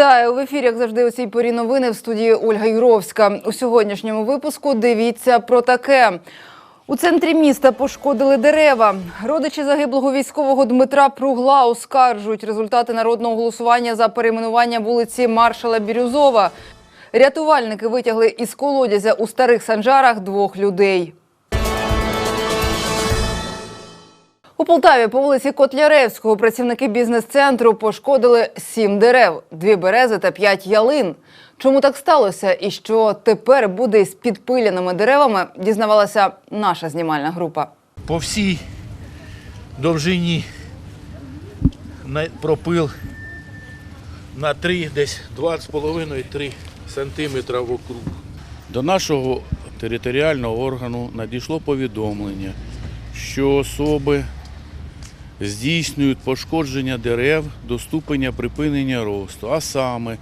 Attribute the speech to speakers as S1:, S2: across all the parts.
S1: Вітаю в ефірі, як завжди, у цій порі новини в студії Ольга Юровська. У сьогоднішньому випуску дивіться про таке. У центрі міста пошкодили дерева. Родичі загиблого військового Дмитра Пругла оскаржують результати народного голосування за перейменування вулиці Маршала Бірюзова. Рятувальники витягли із колодязя у старих санжарах двох людей. У Полтаві по вулиці Котляревського працівники бізнес-центру пошкодили сім дерев, дві берези та п'ять ялин. Чому так сталося і що тепер буде з підпиляними деревами, дізнавалася наша знімальна група.
S2: по всій довжині пропил на 3, десь 2,5-3 сантиметра вокруг. До нашого територіального органу надійшло повідомлення, що особи здійснюють пошкодження дерев до ступеня припинення росту, а саме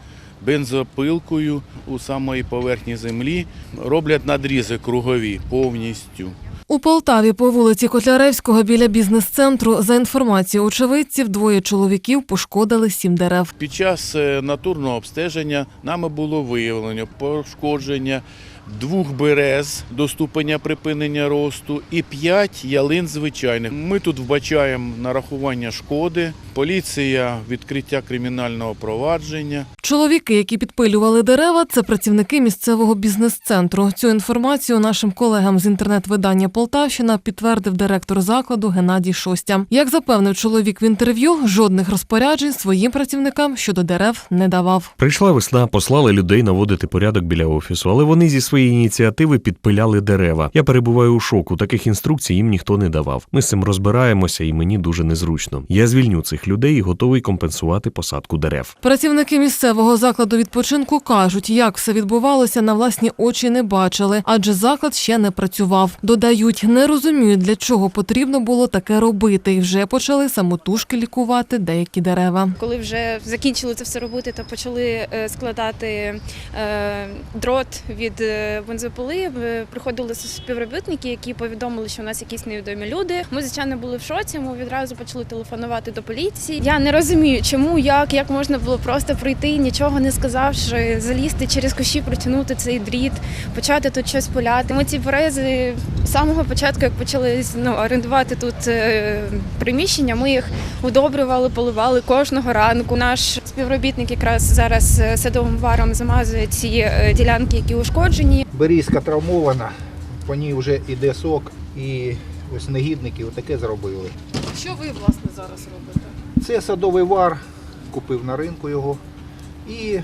S2: бензопилкою у самої поверхні землі роблять надрізи кругові повністю.
S3: У Полтаві по вулиці Котляревського біля бізнес-центру за інформацією очевидців, двоє чоловіків пошкодили сім дерев.
S2: Під час е, натурного обстеження нами було виявлено пошкодження двох берез до ступеня припинення росту і п'ять ялин звичайних. Ми тут вбачаємо нарахування шкоди, поліція відкриття кримінального провадження.
S3: Чоловіки, які підпилювали дерева, це працівники місцевого бізнес-центру. Цю інформацію нашим колегам з інтернет-видання Полтавщина підтвердив директор закладу Геннадій Шостя. Як запевнив чоловік в інтерв'ю, жодних розпоряджень своїм працівникам щодо дерев не давав.
S4: Прийшла весна, послали людей наводити порядок біля офісу, але вони зі своєї ініціативи підпиляли дерева. Я перебуваю у шоку. Таких інструкцій їм ніхто не давав. Ми з цим розбираємося, і мені дуже незручно. Я звільню цих людей і готовий компенсувати посадку дерев.
S3: Працівники місцевого закладу відпочинку кажуть, як все відбувалося, на власні очі не бачили, адже заклад ще не працював. Додають, не розуміють, для чого потрібно було таке робити, і вже почали самотужки лікувати деякі дерева.
S5: Коли вже закінчили це все робити, то почали е, складати е, дрот від е, бензопили. Е, Приходили співробітники, які повідомили, що у нас якісь невідомі люди. Ми звичайно були в шоці. Ми відразу почали телефонувати до поліції. Я не розумію, чому, як, як можна було просто прийти, нічого не сказавши, залізти через кущі, протягнути цей дріт, почати тут щось пуляти. Ми ці берези з самого початку, як почали ну, орендувати тут е, приміщення, ми їх удобрювали, поливали кожного ранку. Наш співробітник якраз зараз е, садовим варом замазує ці ділянки, які ушкоджені.
S6: Берізка травмована, по ній вже йде сок і ось негідники отаке зробили.
S3: Що ви власне зараз робите?
S6: Це садовий вар, купив на ринку його. І е,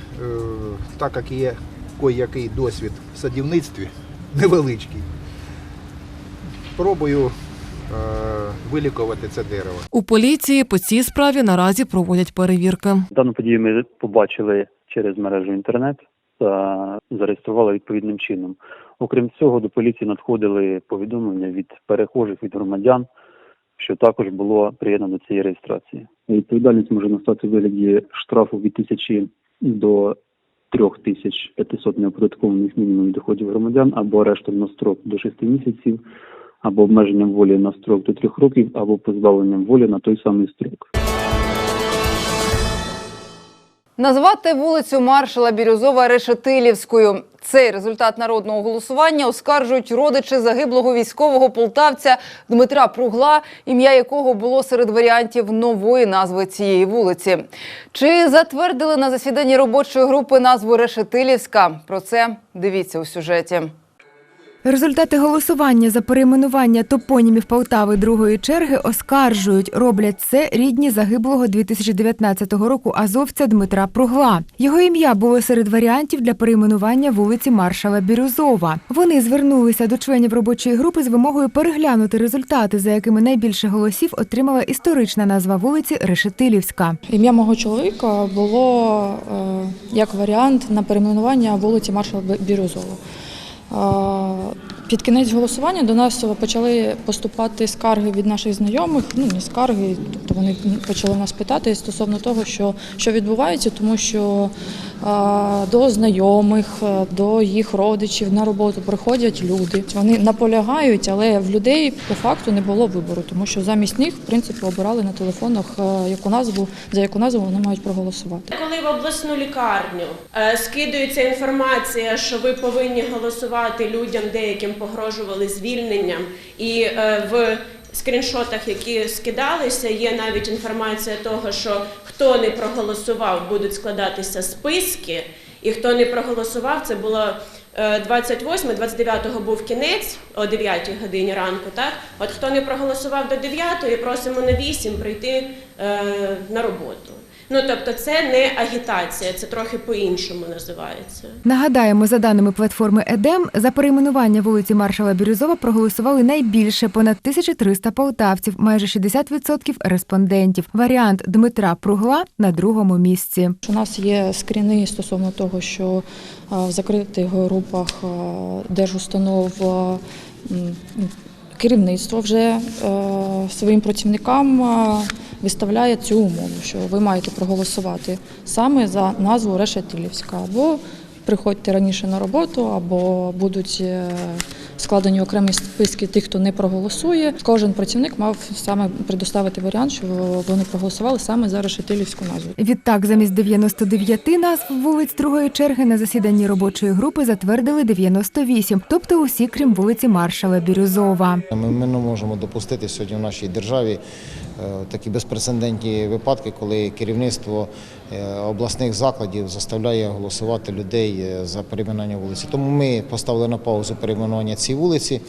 S6: так як є кой-який досвід в садівництві, невеличкий, пробую е, вилікувати це дерево.
S3: У поліції по цій справі наразі проводять перевірки.
S7: Дану подію ми побачили через мережу інтернет та зареєстрували відповідним чином. Окрім цього, до поліції надходили повідомлення від перехожих від громадян, що також було приєднано до цієї реєстрації. Відповідальність може настати в вигляді штрафу від тисячі до 3500 неоподаткованих мінімумів доходів громадян або арештом на строк до 6 місяців, або обмеженням волі на строк до 3 років, або позбавленням волі на той самий строк.
S1: Назвати вулицю маршала Бірюзова Решетилівською. Цей результат народного голосування оскаржують родичі загиблого військового полтавця Дмитра Пругла, ім'я якого було серед варіантів нової назви цієї вулиці. Чи затвердили на засіданні робочої групи назву Решетилівська? Про це дивіться у сюжеті.
S8: Результати голосування за перейменування топонімів Полтави другої черги оскаржують. Роблять це рідні загиблого 2019 року азовця Дмитра Пругла. Його ім'я було серед варіантів для перейменування вулиці Маршала Бірюзова. Вони звернулися до членів робочої групи з вимогою переглянути результати, за якими найбільше голосів отримала історична назва вулиці Решетилівська.
S9: Ім'я мого чоловіка було е, як варіант на перейменування вулиці Маршала Бі- Бірюзова. Е, Під кінець голосування до нас почали поступати скарги від наших знайомих, ну не скарги, тобто вони почали нас питати стосовно того, що, що відбувається, тому що до знайомих, е, до їх родичів на роботу приходять люди. Вони наполягають, але в людей по факту не було вибору, тому що замість них, в принципі, обирали на телефонах, е, яку назву, за яку назву вони мають проголосувати.
S10: Коли в обласну лікарню е, скидується інформація, що ви повинні голосувати людям, деяким погрожували звільненням, і е, в скріншотах, які скидалися, є навіть інформація того, що хто не проголосував, будуть складатися списки, і хто не проголосував, це було. 28, 29-го був кінець о 9 годині ранку. Так, от хто не проголосував до 9, просимо на 8 прийти е, на роботу. Ну тобто, це не агітація, це трохи по-іншому називається.
S8: Нагадаємо, за даними платформи Едем, за перейменування вулиці Маршала Бірюзова проголосували найбільше понад 1300 полтавців, майже 60% респондентів. Варіант Дмитра Пругла на другому місці.
S9: У нас є скріни стосовно того, що е, в закритих групах е, держустанов е, керівництво вже своїм працівникам виставляє цю умову, що ви маєте проголосувати саме за назву Решетилівська або приходьте раніше на роботу, або будуть е, складені окремі списки тих, хто не проголосує. Кожен працівник мав саме предоставити варіант, що вони проголосували саме за Решетилівську назву.
S8: Відтак, замість 99 назв вулиць другої черги на засіданні робочої групи затвердили 98, тобто усі, крім вулиці Маршала Бірюзова.
S11: Ми, ми не можемо допустити сьогодні в нашій державі такі безпрецедентні випадки, коли керівництво е, обласних закладів заставляє голосувати людей е, за перейменування вулиці. Тому ми поставили на паузу перейменування цієї вулиці.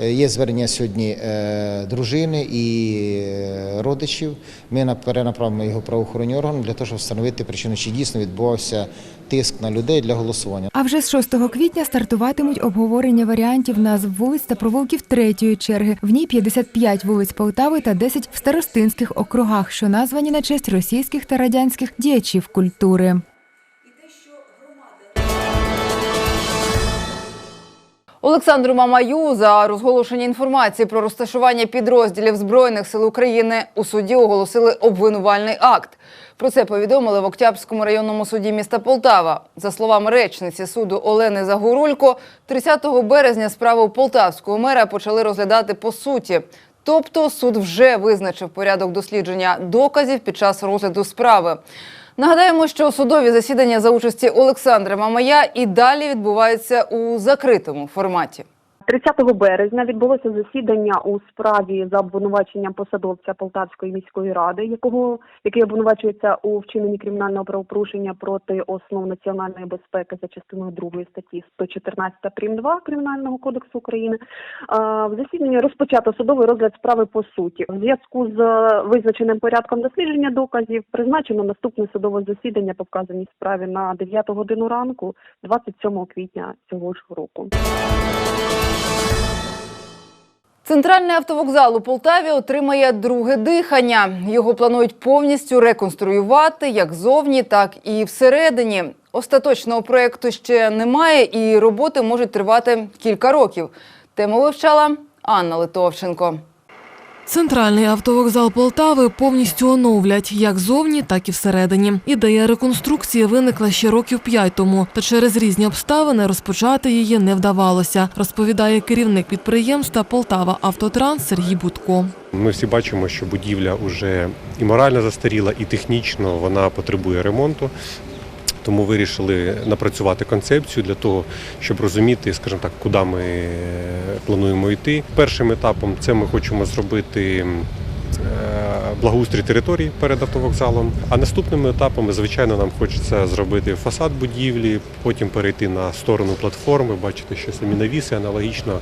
S11: Е, Є звернення сьогодні е, дружини і е, родичів. Ми на- перенаправимо його правоохоронні органи для того, щоб встановити причину, чи дійсно відбувався тиск на людей для голосування.
S8: А вже з 6 квітня стартуватимуть обговорення варіантів назв вулиць та провулків третьої черги. В ній 55 вулиць Полтави та 10 в старостинських округах, що названі на честь російських та радянських діячів культури.
S1: Олександру Мамаю за розголошення інформації про розташування підрозділів Збройних сил України у суді оголосили обвинувальний акт. Про це повідомили в Октябрському районному суді міста Полтава. За словами речниці суду Олени Загорулько, 30 березня справу полтавського мера почали розглядати по суті. Тобто суд вже визначив порядок дослідження доказів під час розгляду справи. Нагадаємо, що судові засідання за участі Олександра Мамая і далі відбуваються у закритому форматі.
S12: 30 березня відбулося засідання у справі за обвинуваченням посадовця Полтавської міської ради, якого який обвинувачується у вчиненні кримінального правопорушення проти основ національної безпеки за частиною 2 статті 114 прим. 2 Кримінального кодексу України. В засіданні розпочато судовий розгляд справи по суті. В зв'язку з е, визначеним порядком дослідження доказів призначено наступне судове засідання по вказаній справі на 9 годину ранку, 27 квітня цього ж року.
S1: Центральний автовокзал у Полтаві отримає друге дихання. Його планують повністю реконструювати як зовні, так і всередині. Остаточного проєкту ще немає, і роботи можуть тривати кілька років. Тему вивчала Анна Литовченко.
S3: Центральний автовокзал Полтави повністю оновлять як зовні, так і всередині. Ідея реконструкції виникла ще років п'ять тому, та через різні обставини розпочати її не вдавалося, розповідає керівник підприємства Полтава Автотранс Сергій Будко.
S13: Ми всі бачимо, що будівля вже і морально застаріла, і технічно вона потребує ремонту. Тому вирішили напрацювати концепцію для того, щоб розуміти, скажімо так, куди ми е, плануємо йти. Першим етапом це ми хочемо зробити е, благоустрій території перед автовокзалом. А наступними етапами, звичайно, нам хочеться зробити фасад будівлі, потім перейти на сторону платформи. Бачите, що самі навіси аналогічно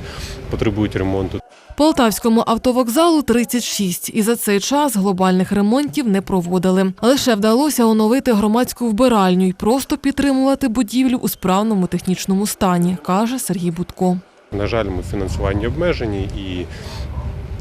S13: потребують ремонту.
S3: Полтавському автовокзалу 36, і за цей час глобальних ремонтів не проводили. Лише вдалося оновити громадську вбиральню і просто підтримувати будівлю у справному технічному стані, каже Сергій Будко.
S13: На жаль, ми фінансування обмежені і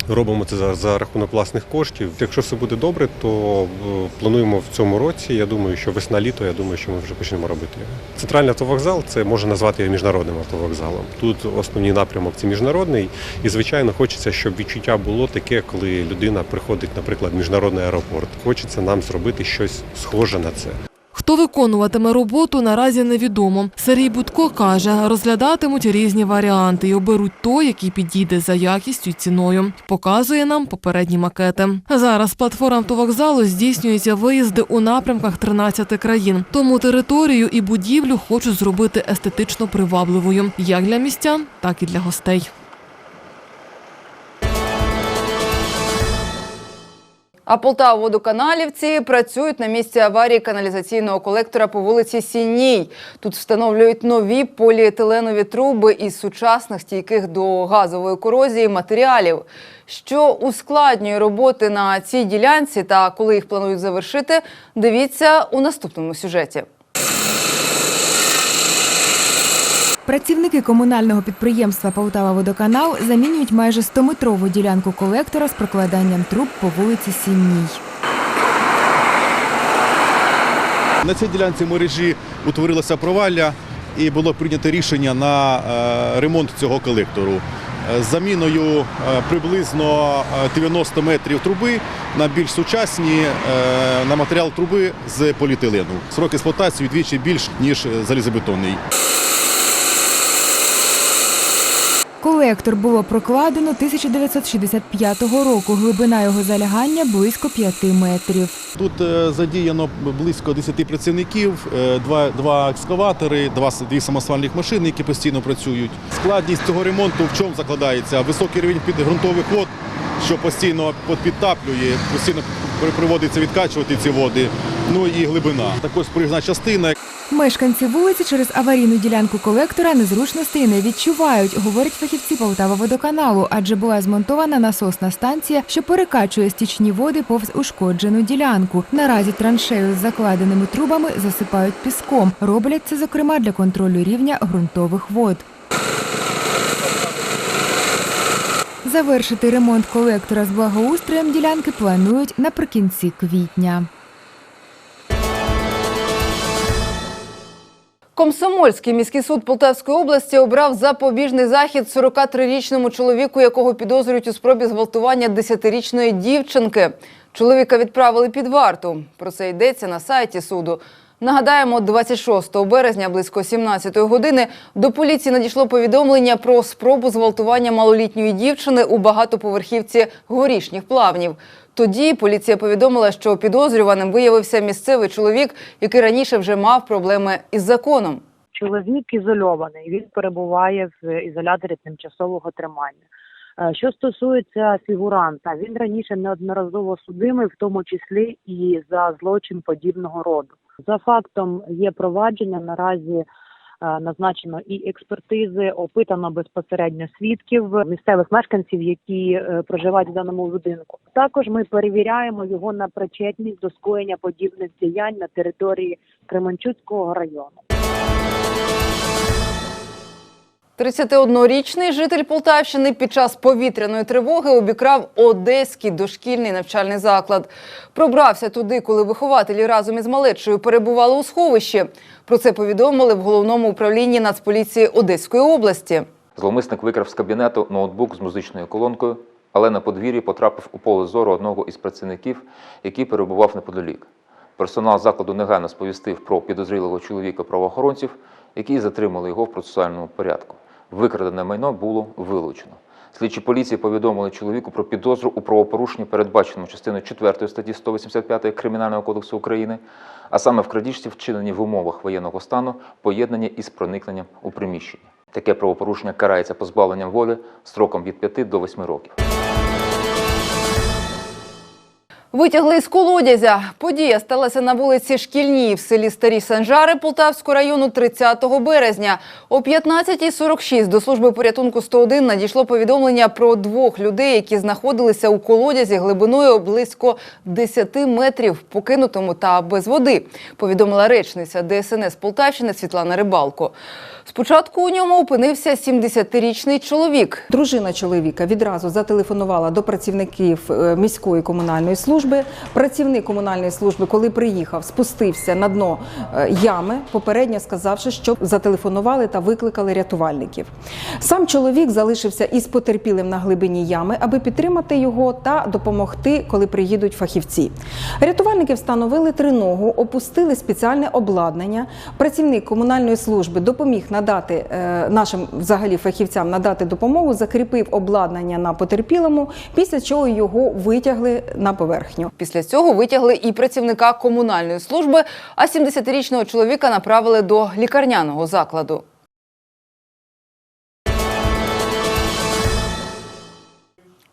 S13: робимо це за, за рахунок власних коштів. Якщо все буде добре, то е, плануємо в цьому році. Я думаю, що весна-літо, я думаю, що ми вже почнемо робити. Центральний автовокзал це можна назвати його міжнародним автовокзалом. Тут основний напрямок це міжнародний, і звичайно, хочеться, щоб відчуття було таке, коли людина приходить, наприклад, в міжнародний аеропорт. Хочеться нам зробити щось схоже на це.
S3: Хто виконуватиме роботу, наразі невідомо. Сергій Будко каже, розглядатимуть різні варіанти і оберуть той, який підійде за якістю й ціною. Показує нам попередні макети. Зараз з платформ автовокзалу здійснюються виїзди у напрямках 13 країн. Тому територію і будівлю хочуть зробити естетично привабливою як для містян, так і для гостей.
S1: А Полтаводоканалівці працюють на місці аварії каналізаційного колектора по вулиці Сінній. Тут встановлюють нові поліетиленові труби із сучасних стійких до газової корозії матеріалів. Що ускладнює роботи на цій ділянці та коли їх планують завершити, дивіться у наступному сюжеті.
S8: Працівники комунального підприємства Полтава Водоканал замінюють майже 100-метрову ділянку колектора з прокладанням труб по вулиці Сінній.
S14: На цій ділянці мережі утворилося провалля і було прийнято рішення на е, ремонт цього колектору. Е, З заміною е, приблизно е, 90 метрів труби на більш сучасні на матеріал труби з поліетилену. Срок експлуатації вдвічі більш ніж залізобетонний.
S8: Колектор було прокладено 1965 року. Глибина його залягання близько 5 метрів.
S14: Тут е, задіяно близько 10 працівників, е, два, два екскаватори, два, дві самосвальних машини, які постійно працюють. Складність цього ремонту в чому закладається? Високий рівень під ґрунтових вод, що постійно під- підтаплює, постійно приводиться відкачувати ці води. Ну і глибина. Також проїжджа частина.
S8: Мешканці вулиці через аварійну ділянку колектора незручностей не відчувають, говорять фахівці Полтава водоканалу, адже була змонтована насосна станція, що перекачує стічні води повз ушкоджену ділянку. Наразі траншею з закладеними трубами засипають піском. Роблять це, зокрема, для контролю рівня ґрунтових вод. Завершити ремонт колектора з благоустроєм ділянки планують наприкінці квітня.
S1: Комсомольський міський суд Полтавської області обрав запобіжний захід 43-річному чоловіку, якого підозрюють у спробі зґвалтування 10-річної дівчинки. Чоловіка відправили під варту. Про це йдеться на сайті суду. Нагадаємо, 26 березня близько 17 години до поліції надійшло повідомлення про спробу зґвалтування малолітньої дівчини у багатоповерхівці горішніх плавнів. Тоді поліція повідомила, що підозрюваним виявився місцевий чоловік, який раніше вже мав проблеми із законом.
S15: Чоловік ізольований, він перебуває в ізоляторі тимчасового тримання. Е, Що стосується фігуранта, він раніше неодноразово судимий, в тому числі і за злочин подібного роду. За фактом є провадження наразі. Е, Назначено і експертизи, опитано безпосередньо свідків місцевих мешканців, які е, проживають в даному будинку. Також ми перевіряємо його на причетність до скоєння подібних діянь на території Кременчуцького району.
S1: 31-річний житель Полтавщини під час повітряної тривоги обікрав одеський дошкільний навчальний заклад. Пробрався туди, коли вихователі разом із малечою перебували у сховищі. Про це повідомили в головному управлінні Нацполіції Одеської області.
S16: Зловмисник викрав з кабінету ноутбук з музичною колонкою, але на подвір'ї потрапив у поле зору одного із працівників, який перебував неподалік. Персонал закладу негайно сповістив про підозрілого чоловіка правоохоронців, які затримали його в процесуальному порядку. Викрадене майно було вилучено. Слідчі поліції повідомили чоловіку про підозру у правопорушенні, передбаченому частиною 4 статті 185 Кримінального кодексу України, а саме в крадіжці, вчинені в умовах воєнного стану, поєднання із проникненням у приміщення. Таке правопорушення карається позбавленням волі строком від 5 до 8 років.
S1: Витягли із колодязя. Подія сталася на вулиці Шкільній в селі Старі Санжари Полтавського району 30 березня. О 15.46 до служби порятунку 101 надійшло повідомлення про двох людей, які знаходилися у колодязі глибиною близько 10 метрів, покинутому та без води. Повідомила речниця ДСНС Полтавщини Світлана Рибалко. Спочатку у ньому опинився 70-річний чоловік.
S17: Дружина чоловіка відразу зателефонувала до працівників е, міської комунальної служби. Працівник комунальної служби, коли приїхав, спустився на дно е, ями, попередньо сказавши, що зателефонували та викликали рятувальників. Сам чоловік залишився із потерпілим на глибині ями, аби підтримати його та допомогти, коли приїдуть фахівці. Рятувальники встановили триногу, опустили спеціальне обладнання. Працівник комунальної служби допоміг надати е, нашим взагалі фахівцям надати допомогу, закріпив обладнання на потерпілому, після чого його витягли на поверхню.
S1: Після цього витягли і працівника комунальної служби, а 70-річного чоловіка направили до лікарняного закладу.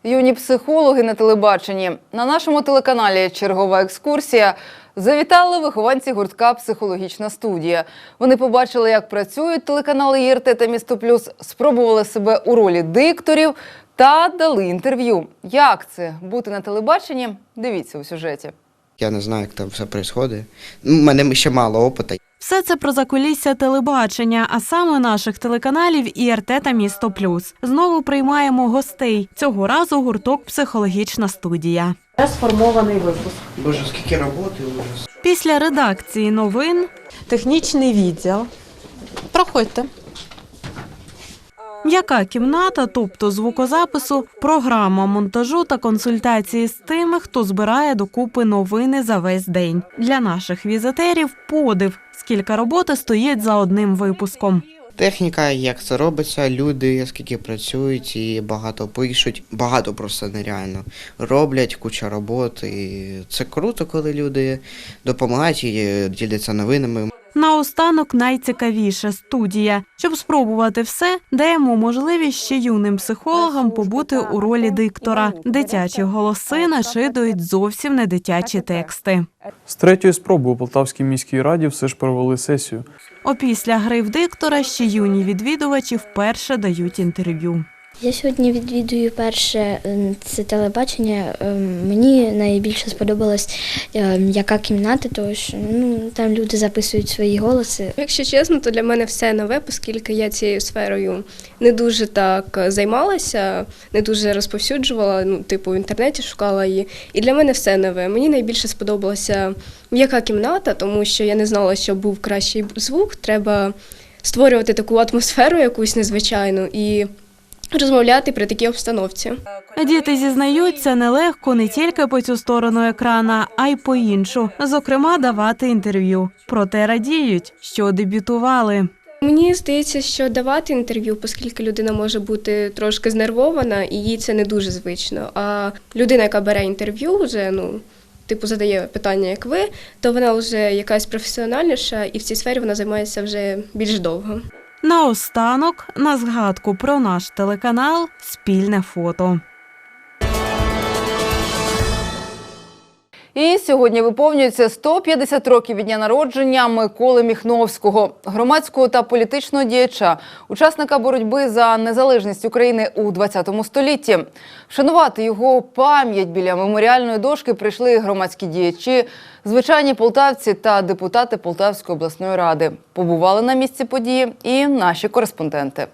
S1: Юні психологи на телебаченні. На нашому телеканалі Чергова екскурсія завітали вихованці гуртка Психологічна студія. Вони побачили, як працюють телеканали ЄРТ та Місто Плюс, спробували себе у ролі дикторів та дали інтерв'ю. Як це бути на телебаченні? Дивіться у сюжеті.
S18: Я не знаю, як там все відбувається. У мене ще мало опиту.
S19: Все це про закулісся телебачення, а саме наших телеканалів ІРТ та Місто Плюс. Знову приймаємо гостей. Цього разу гурток Психологічна студія.
S15: Сформований випуск.
S18: Боже, скільки роботи ужас.
S19: Після редакції новин
S15: Технічний відділ. Проходьте.
S19: М'яка кімната, тобто звукозапису, програма монтажу та консультації з тими, хто збирає докупи новини за весь день. Для наших візитерів подив, скільки роботи стоїть за одним випуском.
S18: Техніка, як це робиться, люди скільки працюють і багато пишуть, багато просто нереально роблять, куча роботи. Це круто, коли люди допомагають і діляться новинами.
S19: Наостанок найцікавіше студія. Щоб спробувати все, даємо можливість ще юним психологам побути у ролі диктора. Дитячі голоси нашидують зовсім не дитячі тексти.
S20: З третьої спроби у Полтавській міській раді все ж провели сесію.
S19: Опісля гри в диктора ще юні відвідувачі вперше дають інтерв'ю.
S21: Я сьогодні відвідую перше е, це телебачення. Е, Мені найбільше сподобалась е, яка кімната, тому що ну там люди записують свої голоси.
S22: Якщо чесно, то для мене все нове, оскільки я цією сферою не дуже так займалася, не дуже розповсюджувала. Ну, типу, в інтернеті шукала її. І для мене все нове. Мені найбільше сподобалася м'яка кімната, тому що я не знала, що був кращий звук. Треба створювати таку атмосферу якусь незвичайну і розмовляти при такій обстановці.
S19: Діти зізнаються нелегко не тільки по цю сторону екрана, а й по іншу, зокрема, давати інтерв'ю. Проте радіють, що дебютували.
S22: Мені здається, що давати інтерв'ю, оскільки людина може бути трошки знервована, і їй це не дуже звично. А людина, яка бере інтерв'ю, вже ну. Типу задає питання, як ви, то вона вже якась професіональніша, і в цій сфері вона займається вже більш довго.
S19: Наостанок, на згадку про наш телеканал, спільне фото.
S1: І сьогодні виповнюється 150 років від дня народження Миколи Міхновського, громадського та політичного діяча, учасника боротьби за незалежність України у 20 столітті. Вшанувати його пам'ять біля меморіальної дошки прийшли громадські діячі, звичайні полтавці та депутати Полтавської обласної ради. Побували на місці події і наші кореспонденти.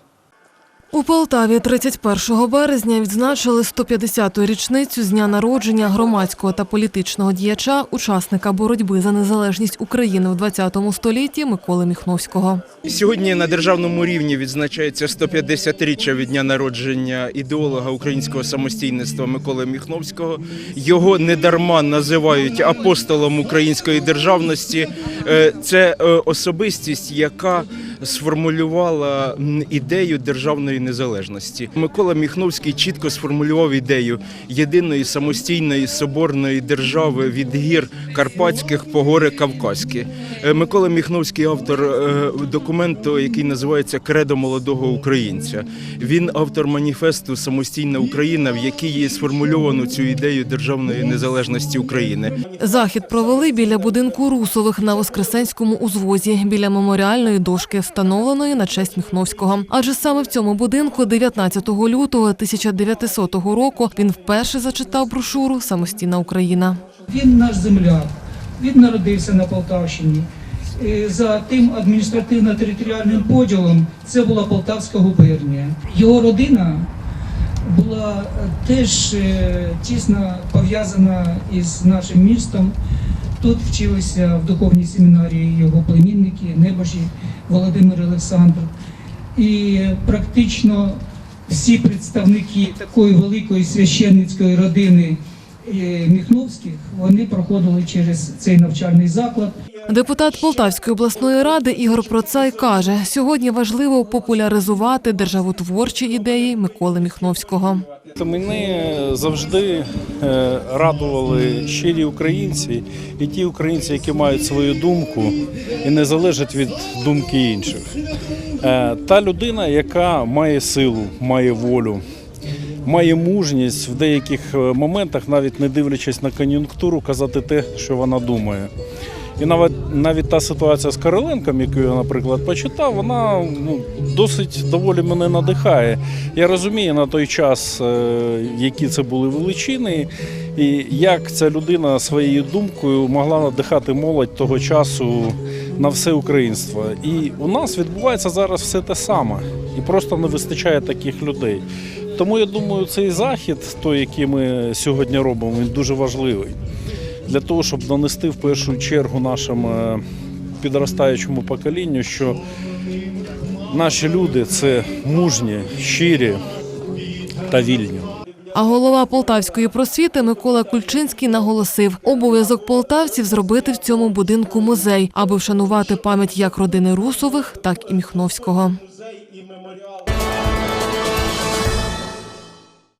S3: У Полтаві 31 березня відзначили 150-ту річницю з дня народження громадського та політичного діяча, учасника боротьби за незалежність України в 20 столітті Миколи Міхновського.
S23: Сьогодні на державному рівні відзначається 150-річчя від дня народження ідеолога українського самостійництва Миколи Міхновського. Його недарма називають апостолом української державності. Е, Це е, особистість, яка сформулювала ідею державної незалежності. Микола Міхновський чітко сформулював ідею єдиної самостійної соборної держави від гір Карпатських по гори Кавказькі. Е, Микола Міхновський автор е, документу, який називається Кредо молодого українця. Він автор маніфесту Самостійна Україна, в якій є сформульовано цю ідею державної незалежності України.
S3: Захід провели біля будинку Русових на Воскресенському узвозі, біля меморіальної дошки, встановленої на честь Міхновського. Адже саме в цьому будинку 19 лютого 1900 року він вперше зачитав брошуру Самостійна Україна.
S24: Він наш земляк. Він народився на Полтавщині. Е, За тим адміністративно-територіальним поділом це була Полтавська губернія. Його родина була е, теж е, тісно пов'язана із нашим містом. Тут вчилися в духовній семінарії його племінники, небожі Володимир Олександр. І практично всі представники такої великої священницької родини Міхновських вони проходили через цей навчальний заклад.
S3: Депутат Полтавської обласної ради Ігор Процай каже, сьогодні важливо популяризувати державотворчі ідеї Миколи Міхновського.
S25: Мене завжди е, радували щирі українці і ті українці, які мають свою думку і не залежать від думки інших. Е, Та людина, яка має силу, має волю, має мужність в деяких е, моментах, навіть не дивлячись на кон'юнктуру, казати те, що вона думає. І навіть навіть та ситуація з Кириленком, яку я, наприклад, почитав, вона ну, досить доволі мене надихає. Я розумію на той час, е, які це були величини, і як ця людина своєю думкою могла надихати молодь того часу на все українство. І у нас відбувається зараз все те саме, і просто не вистачає таких людей. Тому я думаю, цей захід, той, який ми сьогодні робимо, він дуже важливий для того, щоб донести в першу чергу нашому е, підростаючому поколінню, що наші люди це мужні, щирі та вільні.
S3: А голова полтавської просвіти Микола Кульчинський наголосив, обов'язок полтавців зробити в цьому будинку музей, аби вшанувати пам'ять як родини Русових, так і Міхновського.